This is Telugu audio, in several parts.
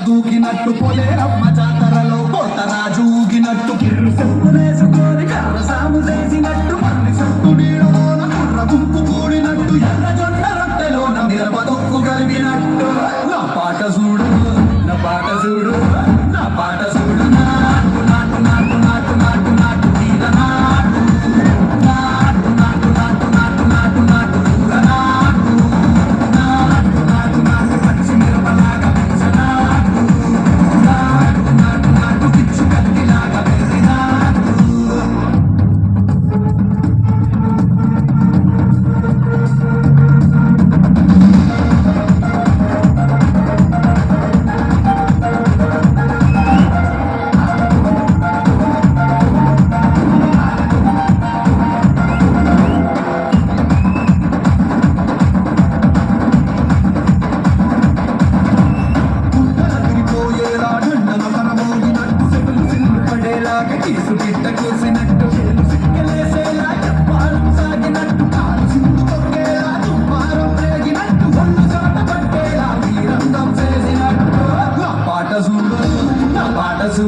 దూకినట్టు పోలేరమ్మ జాతరలో పోతరాజు ఊగినట్టు కిర్రు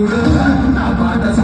Bada